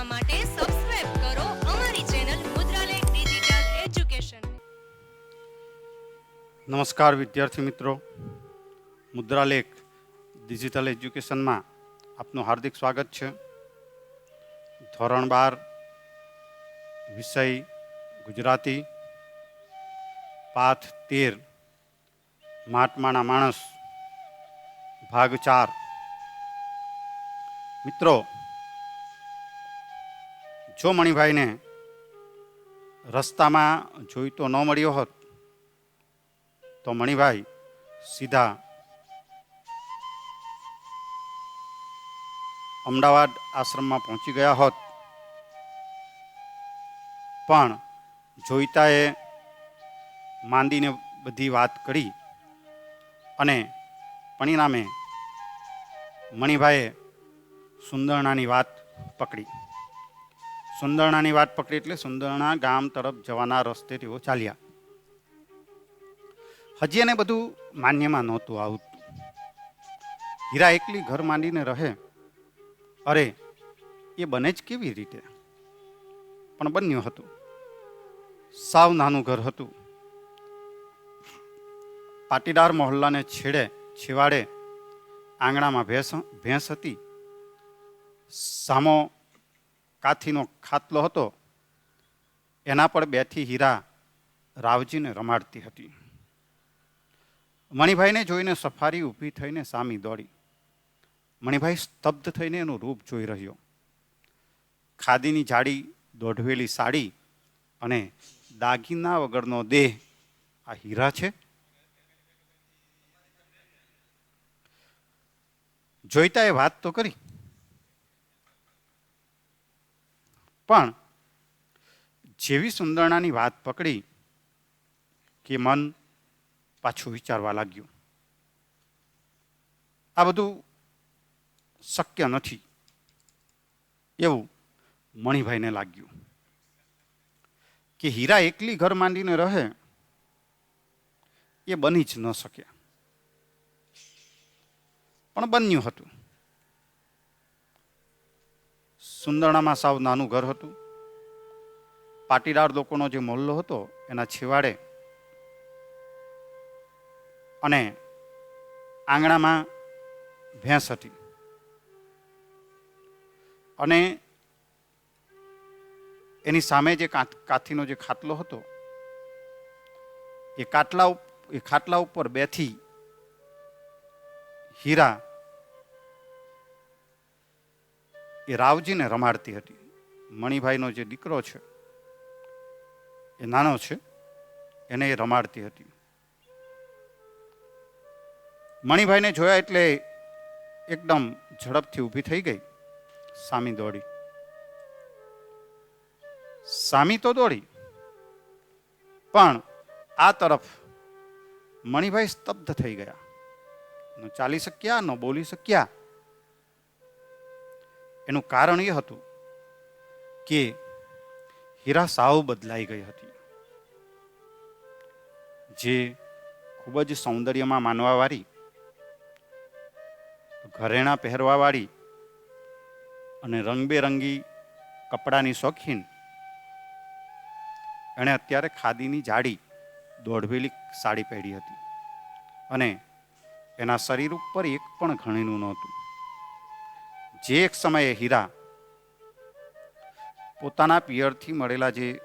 જોવા માટે સબસ્ક્રાઇબ કરો અમારી ચેનલ મુદ્રાલેખ ડિજિટલ એજ્યુકેશન નમસ્કાર વિદ્યાર્થી મિત્રો. મુદ્રાલેખ ડિજિટલ એજ્યુકેશનમાં આપનું હાર્દિક સ્વાગત છે. ધોરણ બાર, વિષય ગુજરાતી. પાઠ તેર મહાત્માના માણસ, ભાગ ચાર. મિત્રો જો મણિભાઈને રસ્તામાં જોઈતો ન મળ્યો હોત, તો મણિભાઈ સીધા અમદાવાદ આશ્રમમાં પહોંચી ગયા હોત. પણ જોઈતાએ માંદીને બધી વાત કરી અને પરિણામે મણિભાઈએ સુંદરણાની વાત પકડી. સુંદરણાની વાત પકડી એટલે સુંદરણા ગામ તરફ જવાના રસ્તે તેઓ ચાલ્યા. હજી એને બધું માન્યમાં નહોતું આવતું હીરા એકલી ઘર માંડીને રહે. અરે, એ બને જ કેવી રીતે? પણ બન્યું હતું. સાવ નાનું ઘર હતું. પાટીદાર મહોલ્લાને છેડે, છેવાડે આંગણામાં ભેંસ ભેંસ હતી. સામો કાથીનો ખાતલો હતો, એના પર બેઠી હીરા રાવજીને રમાડતી હતી. મણિભાઈને જોઈને સફારી ઊભી થઈને સામી દોડી. મણિભાઈ સ્તબ્ધ થઈને એનું રૂપ જોઈ રહ્યો. ખાદીની જાડી દોઢવેલી સાડી અને દાગીના વગરનો દેહ. આ હીરા છે? જોઈતા એ વાત તો કરી. પણ જેવી સુંદરણાની વાત પકડી કે મન પાછું વિચારવા લાગ્યું. આ બધું શક્ય નથી એવું મણિભાઈને લાગ્યું કે હીરા એકલી ઘર માંડીને રહે એ બની જ ન શક્યા પણ બન્યું હતું. સુંદરણામાં સાવ નાનું ઘર હતું. પાટીદાર લોકોનો જે મોહલ્લો હતો, એના છેવાડે અને આંગણામાં ભેંસ હતી. અને એની સામે જે કાથ- કાથીનો જે ખાટલો હતો, એ કાટલા એ ખાટલા ઉપર બેથી હીરા એ રાવજીને રમાડતી હતી. મણિભાઈનો જે દીકરો છે, એ નાનો છે, એને એ રમાડતી હતી. મણિભાઈને જોયા એટલે એકદમ ઝડપથી ઊભી થઈ ગઈ, સામી દોડી. સામી તો દોડી, પણ આ તરફ મણિભાઈ સ્તબ્ધ થઈ ગયા. ન ચાલી શક્યા, ન બોલી શક્યા એનું કારણ એ હતું કે હીરા સાવ બદલાઈ ગઈ હતી. જે ખૂબ જ સૌંદર્યમાં માનવાવાળી, ઘરેણાં પહેરવાવાળી અને રંગબેરંગી કપડાની શોખીન, એણે અત્યારે ખાદીની જાડી દોઢવેલી સાડી પહેરી હતી. અને એના શરીર ઉપર એક પણ ઘણીનું નહોતું. જે એક સમયે હીરા પોતાના પિયરથી મળેલા જે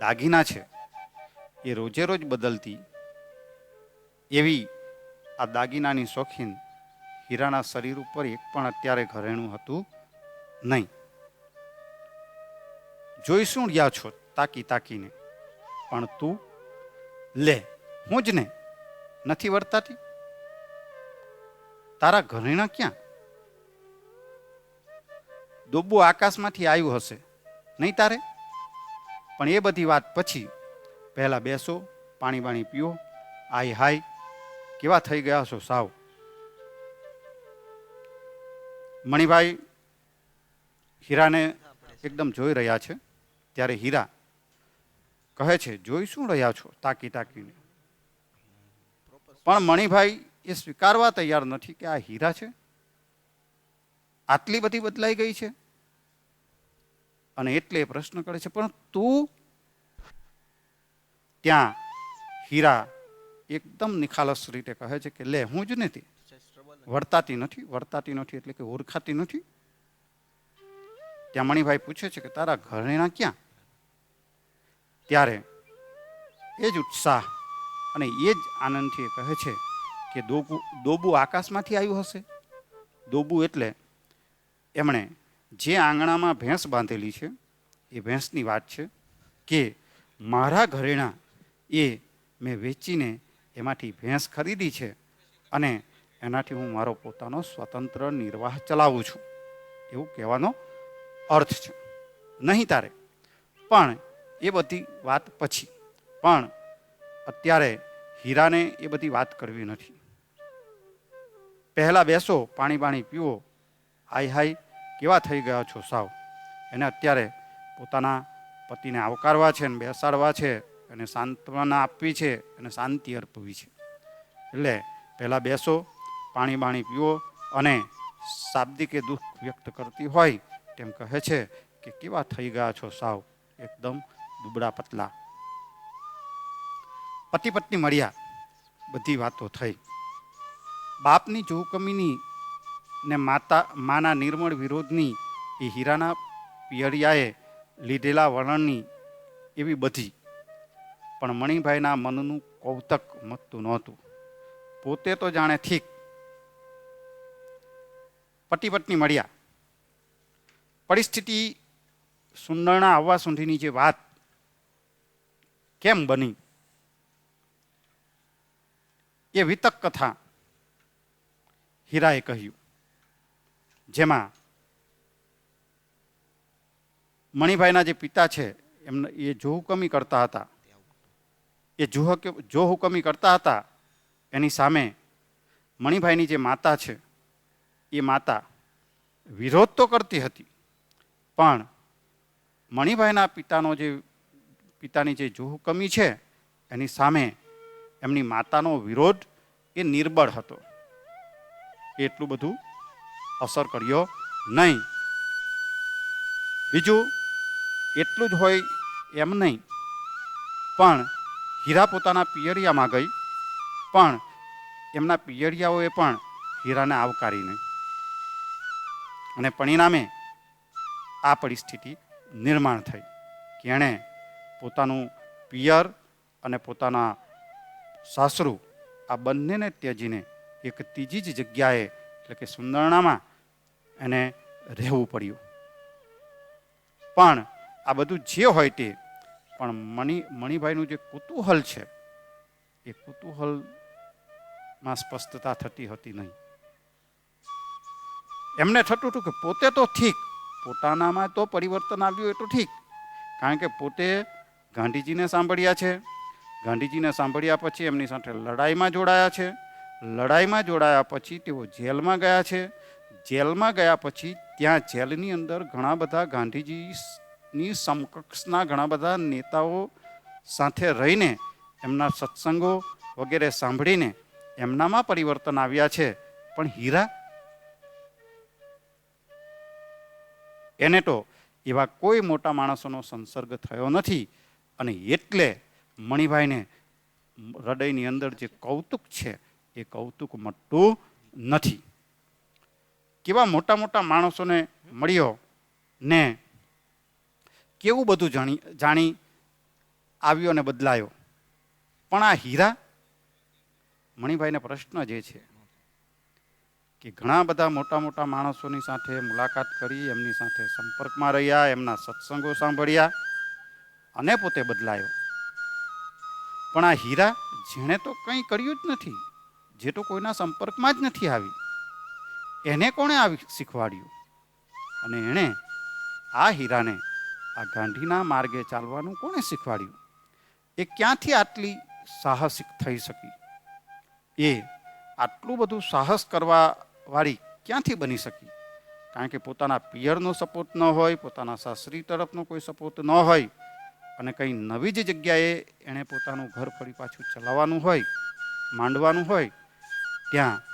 દાગીના છે, એ રોજે રોજ બદલતી, એવી આ દાગીનાની શોખીન હીરાના શરીર ઉપર એક પણ અત્યારે ઘરેણું હતું નહીં. જોઈશું રહ્યા છો તાકી તાકીને? પણ તું, લે, હું જ ને. નથી વર્તાતી? તારા ઘરેણા ક્યાં? ડોબો આકાશમાંથી આવ્યું હશે. નહીં તારે? પણ એ બધી વાત પછી પહેલાં બેસો, પાણી બાણી પીઓ. આય હાય, કેવા થઈ ગયા છો સાવ? મણિભાઈ હીરાને એકદમ જોઈ રહ્યા છે. ત્યારે હીરા કહે છે, જોઈ શું રહ્યા છો? તાકી તાકીને. પણ મણિભાઈ એ સ્વીકારવા તૈયાર નથી કે આ હીરા છે? આટલી બધી બદલાઈ ગઈ છે? અને એટલે એ પ્રશ્ન કરે છે, પણ તું ત્યાં હીરા એકદમ નિખાલસ રીતે કહે છે કે, લે, હું જ નથી. વર્તાતી નથી વર્તાતી નથી એટલે કે ઓળખાતી નથી. ત્યાં મણિભાઈ પૂછે છે કે, તારા ઘરેણા ક્યાં? ત્યારે એ જ ઉત્સાહ અને એ જ આનંદથી એ કહે છે કે, દોબુ દોબુ આકાશમાંથી આવ્યું હશે. દોબુ એટલે એમણે જે આંગણામાં ભેંસ બાંધેલી છે, એ ભેંસની વાત છે કે મારા ઘરેણા એ મેં વેચીને એમાંથી ભેંસ ખરીદી છે અને એનાથી હું મારો પોતાનો સ્વતંત્ર નિર્વાહ ચલાવું છું. એવું કહેવાનો અર્થ છે. નહીં તારે. પણ એ બધી વાત પછી. પણ અત્યારે હીરાને એ બધી વાત કરવી નથી. પહેલાં બેસો પાણી પાણી પીવો. હાય હાય કેવા થઈ ગયા છો સાવ? એને અત્યારે પોતાના પતિને આવકારવા છે અને બેસાડવા છે એને સાંત્વના આપવી છે અને શાંતિ અર્પવી છે. એટલે પહેલાં બેસો, પાણી બાણી પીવો અને શાબ્દિકે દુઃખ વ્યક્ત કરતી હોય તેમ કહે છે કે કેવા થઈ ગયા છો સાવ? એકદમ દુબળા પતલા. પતિ પત્ની મળ્યા. બધી વાતો થઈ. બાપની જોકમીની ને માતા, માના નિર્મળ વિરોધની એ હીરાના પિયરિયાએ લીધેલા વર્ણનની એવી બધી. પણ મણિભાઈના મનનું કૌતક મતતું નહોતું. પોતે તો જાણે ઠીક. પતિ પત્ની મળ્યા. પરિસ્થિતિ સુંદરના આવવા સુધીની જે વાત કેમ બની? એ વિતક કથા હીરાએ કહ્યું જેમાં મણિભાઈના જે પિતા છે, એમને એ જો હુકમી કરતા હતા. એ જો જો હુકમી કરતા હતા. એની સામે મણિભાઈની જે માતા છે, એ માતા વિરોધ તો કરતી હતી, પણ મણિભાઈના પિતાનો જે, પિતાની જે જો હુકમી છે, એની સામે એમની માતાનો વિરોધ એ નિર્બળ હતો. એટલું બધું અસર કર્યો નહીં. બીજું, એટલું જ હોય એમ નહીં. પણ હીરા પોતાના પિયરિયામાં ગઈ, પણ એમના પિયરિયાઓએ પણ હીરાને આવકારી નહીં. અને પરિણામે આ પરિસ્થિતિ નિર્માણ થઈ. કે એણે પોતાનું પિયર અને પોતાના સાસરું આ બંનેને ત્યજીને એક ત્રીજી જ જગ્યાએ, એટલે કે સુંદરણામાં એને રહેવું પડ્યું. પણ આ બધું જે હોય તે, પણ મણિ, મણિભાઈનું જે કુતૂહલ છે, એ કુતૂહલમાં સ્પષ્ટતા થતી હતી નહીં. એમને થતું હતું કે પોતે તો ઠીક, પોતાનામાં તો પરિવર્તન આવ્યું એ તો ઠીક, કારણ કે પોતે ગાંધીજીને સાંભળ્યા છે. ગાંધીજીને સાંભળ્યા પછી એમની સાથે લડાઈમાં જોડાયા છે. લડાઈમાં જોડાયા પછી તેઓ જેલમાં ગયા છે. જેલમાં ગયા પછી ત્યાં જેલની અંદર ઘણા બધા ગાંધીજીની સમકક્ષના ઘણા બધા નેતાઓ સાથે રહીને એમના સત્સંગો વગેરે સાંભળીને એમનામાં પરિવર્તન આવ્યા છે. પણ હીરા? એને તો એવા કોઈ મોટા માણસોનો સંસર્ગ થયો નથી અને એટલે મણિભાઈને હૃદયની અંદર જે કૌતુક છે, એ કૌતુક મટતું નથી. કેવા મોટા મોટા માણસોને મળ્યો ને કેવું બધું જાણી જાણી આવ્યો ને બદલાયો? પણ આ હીરા મણિભાઈને પ્રશ્ન જે છે કે ઘણા બધા મોટા મોટા માણસોની સાથે મુલાકાત કરી, એમની સાથે સંપર્કમાં રહ્યા, એમના સત્સંગો સાંભળ્યા અને પોતે બદલાયો. પણ આ હીરા જેણે તો કંઈ કર્યું જ નથી, જે તો કોઈના સંપર્કમાં જ નથી આવી. એને કોણે આવી શીખવાડ્યું? અને એણે આ હીરાને આ ગાંધીના માર્ગે ચાલવાનું કોણે શીખવાડ્યું? એ ક્યાંથી આટલી સાહસિક થઈ શકી? એ આટલું બધું સાહસ કરવાવાળી ક્યાંથી બની શકી? કારણ કે પોતાના પિયરનો સપોર્ટ ન હોય, પોતાના સાસરી તરફનો કોઈ સપોર્ટ ન હોય, અને કંઈ નવી જ જગ્યાએ એણે પોતાનું ઘર ફરી પાછું ચલાવવાનું હોય, માંડવાનું હોય, ત્યાં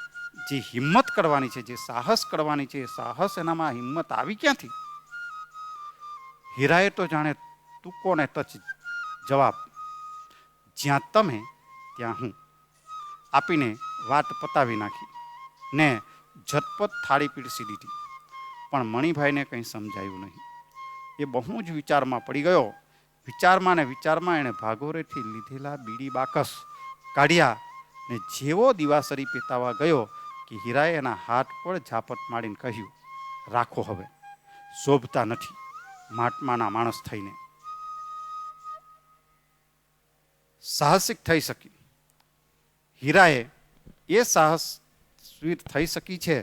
જે હિંમત કરવાની છે, જે સાહસ કરવાની છે સાહસ એનામાં હિંમત આવી ક્યાંથી? હીરાએ તો જાણે તુકોને તચ જવાબ, જ્યાં તમે, ત્યાં હું. આપીને વાત પતાવી નાખી ને ઝટપટ થાળી પીરસી દીધી. પણ મણિભાઈને કંઈ સમજાયું નહીં. એ બહુ જ વિચારમાં પડી ગયો. વિચારમાં ને વિચારમાં એણે ભાગોરેથી લીધેલા બીડી બાકસ કાઢ્યા ને જેવો દિવાસરી પેતાવા ગયો કે હીરાએ એના હાથ પર ઝાપટ મારીને કહ્યું, રાખો હવે, શોભતા નથી, માટમાના માણસ થઈને. સાહસિક થઈ શકી. હીરાએ એ સાહસ સ્વીટ થઈ શકી છે,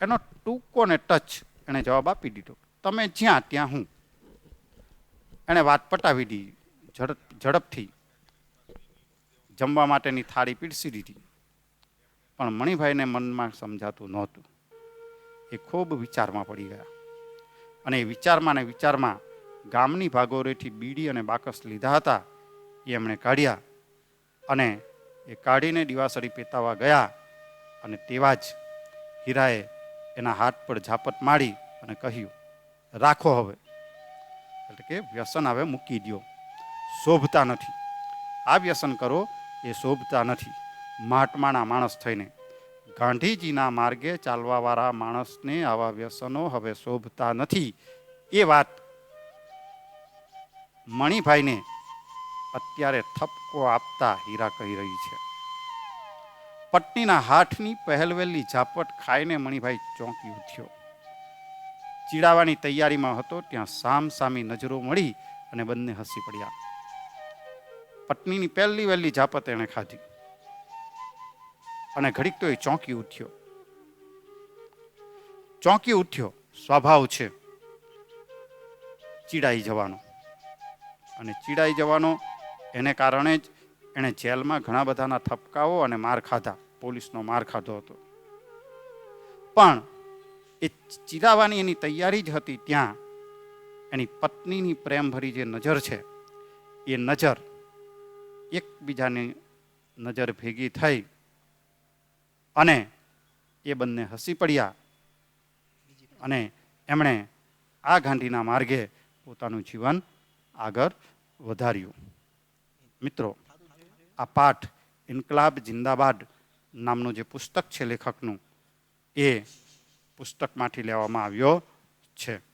એનો ટૂંકો ને ટચ એણે જવાબ આપી દીધો. તમે જ્યાં, ત્યાં હું. એણે વાત પટાવી દીધી ઝડપ, ઝડપથી જમવા માટેની થાળી પીરસી દીધી. પણ મણિભાઈને મનમાં સમજાતું નહોતું. એ ખૂબ વિચારમાં પડી ગયા. અને એ વિચારમાં ને વિચારમાં ગામની ભાગોરેથી બીડી અને બાકસ લીધા હતા, એ એમણે કાઢ્યા. અને એ કાઢીને દિવાસળી પેતાવા ગયા અને તેવા જ હીરાએ એના હાથ પર ઝાપટ મારી અને કહ્યું, રાખો હવે. એટલે કે વ્યસન હવે મૂકી દ્યો. શોભતા નથી. આ વ્યસન કરો, એ શોભતા નથી. મહાત્માના માણસ થઈને. ગાંધીજીના માર્ગે ચાલવાવાળા માણસને આવા વ્યસનો હવે શોભતા નથી. એ વાત મણિભાઈને અત્યારે થપકો આપતા હીરા કહી રહી છે. પત્નીના હાથની પહેલવેલી ઝાપટ ખાઈને મણિભાઈ ચોંકી ઉઠ્યો. ચીડાવાની તૈયારીમાં હતો ત્યાં સામ સામી નજરો મળી અને બંને હસી પડ્યા. પત્નીની પહેલી વહેલી ઝાપટ એણે ખાધી. અને ઘડીક તો એ ચોંકી ઉઠ્યો. ચોંકી ઉઠ્યો. સ્વભાવ છે. ચીડાઈ જવાનો. અને ચીડાઈ જવાનો એને કારણે જ એણે જેલમાં ઘણા બધાના થપકાઓ અને માર ખાધા. પોલીસનો માર ખાધો હતો. પણ એ ચીડાવાની એની તૈયારી જ હતી ત્યાં. એની પત્નીની પ્રેમભરી જે નજર છે, એ નજર એકબીજાની નજર ભેગી થઈ અને એ બંને હસી પડ્યા અને એમણે આ ગાંધીના માર્ગે પોતાનું જીવન આગળ વધાર્યું. મિત્રો, આ પાઠ ઇન્કલાબ જિંદાબાદ નામનું જે પુસ્તક છે લેખકનું, એ પુસ્તકમાંથી લેવામાં આવ્યો છે.